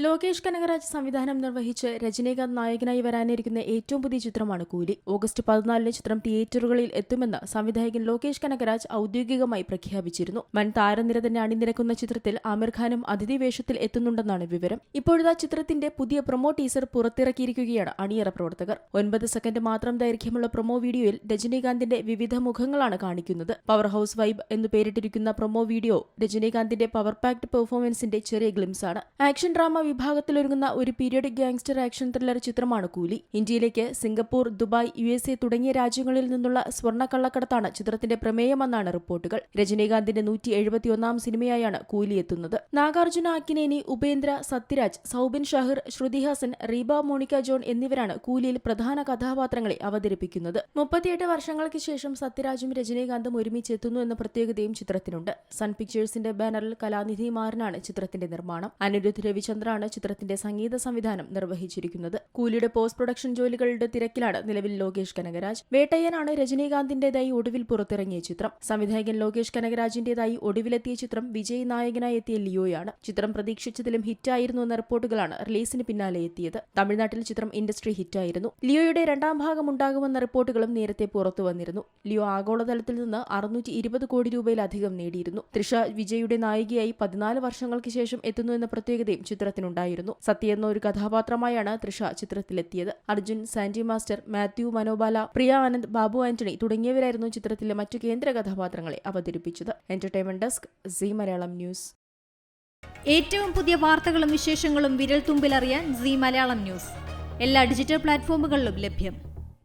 ലോകേഷ് കനകരാജ് സംവിധാനം നിർവഹിച്ച് രജനീകാന്ത് നായകനായി വരാനിരിക്കുന്ന ഏറ്റവും പുതിയ ചിത്രമാണ് കൂലി. ഓഗസ്റ്റ് പതിനാലിന് ചിത്രം തിയേറ്ററുകളിൽ എത്തുമെന്ന് സംവിധായകൻ ലോകേഷ് കനകരാജ് ഔദ്യോഗികമായി പ്രഖ്യാപിച്ചിരുന്നു. വൻ താരനിര തന്നെ അണിനിരക്കുന്ന ചിത്രത്തിൽ ആമിർ ഖാനും അതിഥി വേഷത്തിൽ എത്തുന്നുണ്ടെന്നാണ് വിവരം. ഇപ്പോഴത്തെ ചിത്രത്തിന്റെ പുതിയ പ്രൊമോ ടീസർ പുറത്തിറക്കിയിരിക്കുകയാണ് അണിയറ പ്രവർത്തകർ. ഒൻപത് സെക്കൻഡ് മാത്രം ദൈർഘ്യമുള്ള പ്രൊമോ വീഡിയോയിൽ രജനീകാന്തിന്റെ വിവിധ മുഖങ്ങളാണ് കാണിക്കുന്നത്. പവർ ഹൌസ് വൈബ് എന്ന് പേരിട്ടിരിക്കുന്ന പ്രൊമോ വീഡിയോ രജനീകാന്തിന്റെ പവർ പാക്ഡ് പെർഫോമൻസിന്റെ ചെറിയ ഗ്ലിംസ് ആണ് ആക്ഷൻ ഡ്രാമ വിഭാഗത്തിലൊരുങ്ങുന്ന ഒരു പീരിയഡ് ഗാങ്സ്റ്റർ ആക്ഷൻ ത്രില്ലർ ചിത്രമാണ് കൂലി. ഇന്ത്യയിലേക്ക് Singapore Dubai U S A തുടങ്ങിയ രാജ്യങ്ങളിൽ നിന്നുള്ള സ്വർണ കള്ളക്കടത്താണ് ചിത്രത്തിന്റെ പ്രമേയമെന്നാണ് റിപ്പോർട്ടുകൾ. രജനീകാന്തിന്റെ നൂറ്റി എഴുപത്തിയൊന്നാം സിനിമയായാണ് കൂലി എത്തുന്നത്. നാഗാർജുന അക്കിനേനി ഉപേന്ദ്ര സത്യരാജ് സൗബിൻ ഷാഹിർ ശ്രുതി ഹാസൻ റീബ മോണിക്ക ജോൺ എന്നിവരാണ് കൂലിയിൽ പ്രധാന കഥാപാത്രങ്ങളെ അവതരിപ്പിക്കുന്നത്. മുപ്പത്തിയെട്ട് വർഷങ്ങൾക്ക് ശേഷം സത്യരാജും രജനീകാന്തും ഒരുമിച്ച് എത്തുന്നു എന്ന പ്രത്യേകതയും ചിത്രത്തിനുണ്ട്. സൺ പിക്ചേഴ്സിന്റെ ബാനറിൽ കലാനിധി മാറിനാണ് ചിത്രത്തിന്റെ നിർമ്മാണം. അനിരുദ്ധ് രവിചന്ദ്രാണ് ചിത്രത്തിന്റെ സംഗീത സംവിധാനം നിർവഹിച്ചിരിക്കുന്നത്. കൂലിയുടെ പോസ്റ്റ് പ്രൊഡക്ഷൻ ജോലികളുടെ തിരക്കിലാണ് നിലവിൽ ലോകേഷ് കനകരാജ്. വേട്ടയ്യനാണ് രജനീകാന്തിന്റേതായി ഒടുവിൽ പുറത്തിറങ്ങിയ ചിത്രം. സംവിധായകൻ ലോകേഷ് കനകരാജിന്റേതായി ഒടുവിലെത്തിയ ചിത്രം വിജയ് നായകനായി എത്തിയ ലിയോയാണ്. ചിത്രം പ്രതീക്ഷിച്ചതിലും ഹിറ്റായിരുന്നു എന്ന റിപ്പോർട്ടുകളാണ് റിലീസിന് പിന്നാലെ എത്തിയത്. തമിഴ്നാട്ടിൽ ചിത്രം ഇൻഡസ്ട്രി ഹിറ്റായിരുന്നു. ലിയോയുടെ രണ്ടാം ഭാഗം ഉണ്ടാകുമെന്ന റിപ്പോർട്ടുകളും നേരത്തെ പുറത്തു വന്നിരുന്നു. ലിയോ ആഗോളതലത്തിൽ നിന്ന് അറുന്നൂറ്റി ഇരുപത് കോടി രൂപയിലധികം നേടിയിരുന്നു. തൃഷ വിജയുടെ നായികയായി പതിനാല് വർഷങ്ങൾക്ക് ശേഷം എത്തുന്നു എന്ന പ്രത്യേകതയും ചിത്രത്തിനുണ്ടായിരുന്നു സത്യ എന്ന ഒരു കഥാപാത്രമായാണ് തൃഷ ചിത്രത്തിലെത്തിയത്. അർജുൻ സാന്റി മാസ്റ്റർ മാത്യു മനോബാല പ്രിയ ആനന്ദ് ബാബു ആന്റണി തുടങ്ങിയവരായിരുന്നു ചിത്രത്തിലെ മറ്റു കേന്ദ്ര കഥാപാത്രങ്ങളെ അവതരിപ്പിച്ചത്. Entertainment desk Zee Malayalam news ഏറ്റവും പുതിയ വാർത്തകളും വിശേഷങ്ങളും വിരൽ തുമ്പിലറിയാൻ സി മലയാളം ന്യൂസ് എല്ലാ ഡിജിറ്റൽ പ്ലാറ്റ്ഫോമുകളിലും ലഭ്യം.